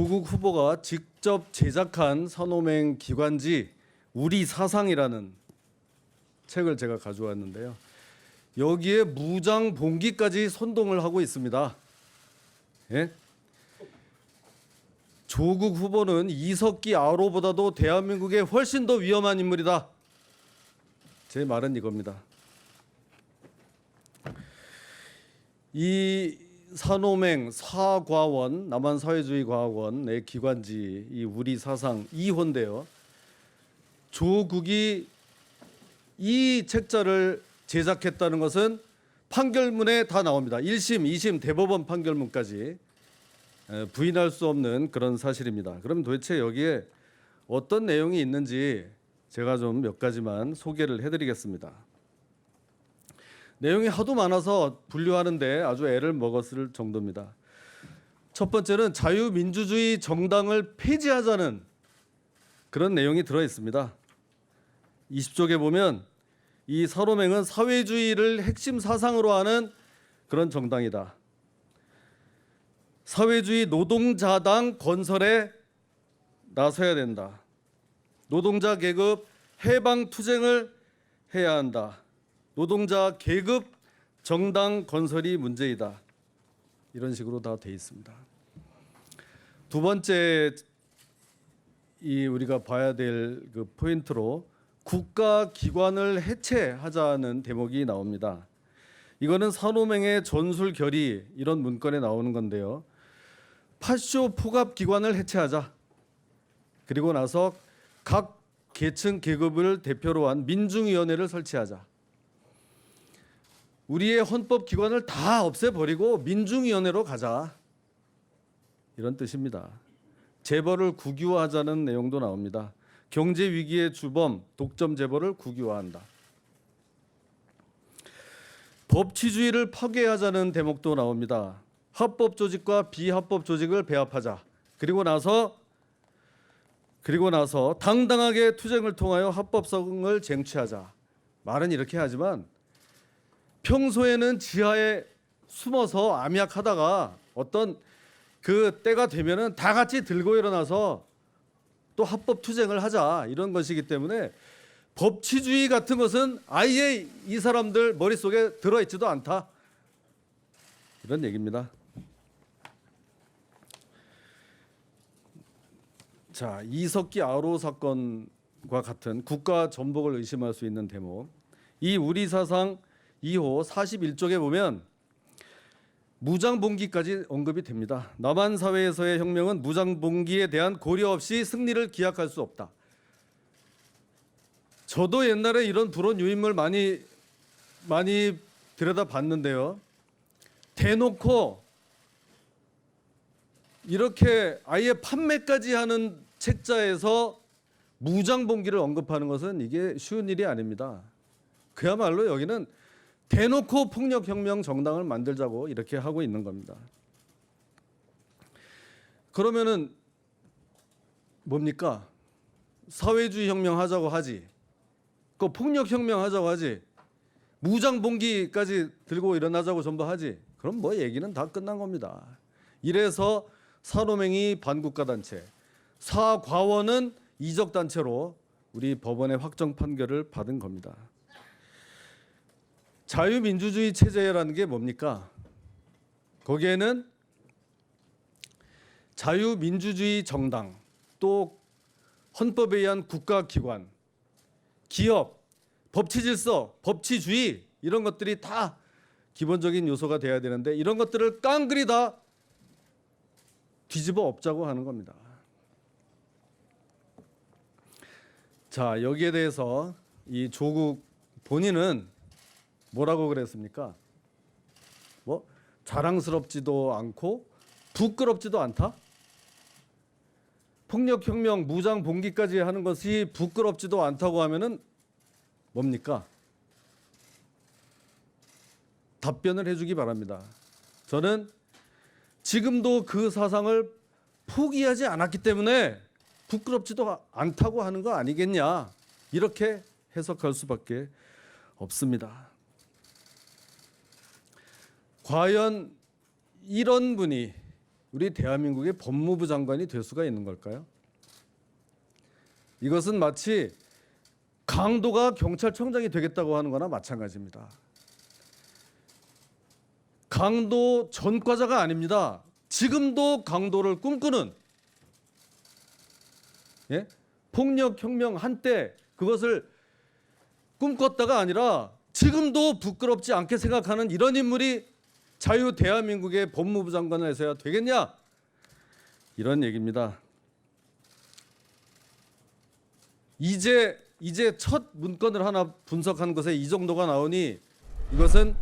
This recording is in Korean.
조국 후보가 직접 제작한 산호맹 기관지 우리 사상이라는 책을 제가 가져왔는데요. 여기에 무장 봉기까지 선동을 하고 있습니다. 예? 조국 후보는 이석기 아로보다도 대한민국에 훨씬 더 위험한 인물이다. 제 말은 이겁니다. 이 산호맹 사과원 남한 사회주의 과학원의 기관지 이 우리 사상 2호인데요. 조국이 이 책자를 제작했다는 것은 판결문에 다 나옵니다. 1심, 2심 대법원 판결문까지 에, 부인할 수 없는 그런 사실입니다. 그럼 도대체 여기에 어떤 내용이 있는지 제가 좀 몇 가지만 소개를 해드리겠습니다. 내용이 하도 많아서 분류하는데 아주 애를 먹었을 정도입니다. 첫 번째는 자유민주주의 정당을 폐지하자는 그런 내용이 들어 있습니다. 20쪽에 보면 이 사로맹은 사회주의를 핵심 사상으로 하는 그런 정당이다. 사회주의 노동자당 건설에 나서야 된다. 노동자 계급 해방 투쟁을 해야 한다. 노동자 계급 정당 건설이 문제이다. 이런 식으로 다 돼 있습니다. 두 번째 이 우리가 봐야 될 그 포인트로 국가 기관을 해체하자는 대목이 나옵니다. 이거는 산호맹의 전술 결의 이런 문건에 나오는 건데요. 파쇼 포갑 기관을 해체하자. 그리고 나서 각 계층 계급을 대표로 한 민중위원회를 설치하자. 우리의 헌법 기관을 다 없애버리고 민중위원회로 가자. 이런 뜻입니다. 재벌을 국유화하자는 내용도 나옵니다. 경제 위기의 주범 독점 재벌을 국유화한다. 법치주의를 파괴하자는 대목도 나옵니다. 합법 조직과 비합법 조직을 배합하자. 그리고 나서 그리고 나서 당당하게 투쟁을 통하여 합법성을 쟁취하자. 말은 이렇게 하지만 평소에는 지하에 숨어서 암약하다가 어떤 그 때가 되면은 다 같이 들고 일어나서 또 합법 투쟁을 하자 이런 것이기 때문에 법치주의 같은 것은 아예 이 사람들 머릿속에 들어있지도 않다 이런 얘기입니다. 자 이석기 아로 사건과 같은 국가 전복을 의심할 수 있는 대목 이 우리 사상 2호 41쪽에 보면 무장봉기까지 언급이 됩니다. 남한 사회에서의 혁명은 무장봉기에 대한 고려 없이 승리를 기약할 수 없다. 저도 옛날에 이런 불온 유인물 많이 많이 들여다 봤는데요. 대놓고 이렇게 아예 판매까지 하는 책자에서 무장봉기를 언급하는 것은 이게 쉬운 일이 아닙니다. 그야말로 여기는 대놓고 폭력혁명 정당을 만들자고 이렇게 하고 있는 겁니다. 그러면은 뭡니까? 사회주의 혁명 하자고 하지. 그 폭력 혁명 하자고 하지. 무장 봉기까지 들고 일어나자고 전부 하지. 그럼 뭐 얘기는 다 끝난 겁니다. 이래서 산호맹이 반국가 단체, 사과원은 이적 단체로 우리 법원의 확정 판결을 받은 겁니다. 자유민주주의 체제라는 게 뭡니까? 거기에는 자유민주주의 정당 또 헌법에 의한 국가기관, 기업, 법치질서, 법치주의 이런 것들이 다 기본적인 요소가 돼야 되는데 이런 것들을 깡그리 다 뒤집어 엎자고 하는 겁니다. 자 여기에 대해서 이 조국 본인은 뭐라고 그랬습니까? 뭐 자랑스럽지도 않고 부끄럽지도 않다? 폭력혁명 무장 봉기까지 하는 것이 부끄럽지도 않다고 하면은 뭡니까? 답변을 해주기 바랍니다. 저는 지금도 그 사상을 포기하지 않았기 때문에 부끄럽지도 않다고 하는 거 아니겠냐 이렇게 해석할 수밖에 없습니다. 과연 이런 분이 우리 대한민국의 법무부 장관이 될 수가 있는 걸까요? 이것은 마치 강도가 경찰청장이 되겠다고 하는 거나 마찬가지입니다. 강도 전과자가 아닙니다. 지금도 강도를 꿈꾸는 예? 폭력 혁명 한때 그것을 꿈꿨다가 아니라 지금도 부끄럽지 않게 생각하는 이런 인물이 자유 대한민국의 법무부 장관을 해서야 되겠냐? 이런 얘기입니다. 이제 이제 첫 문건을 하나 분석한 것에 이 정도가 나오니 이것은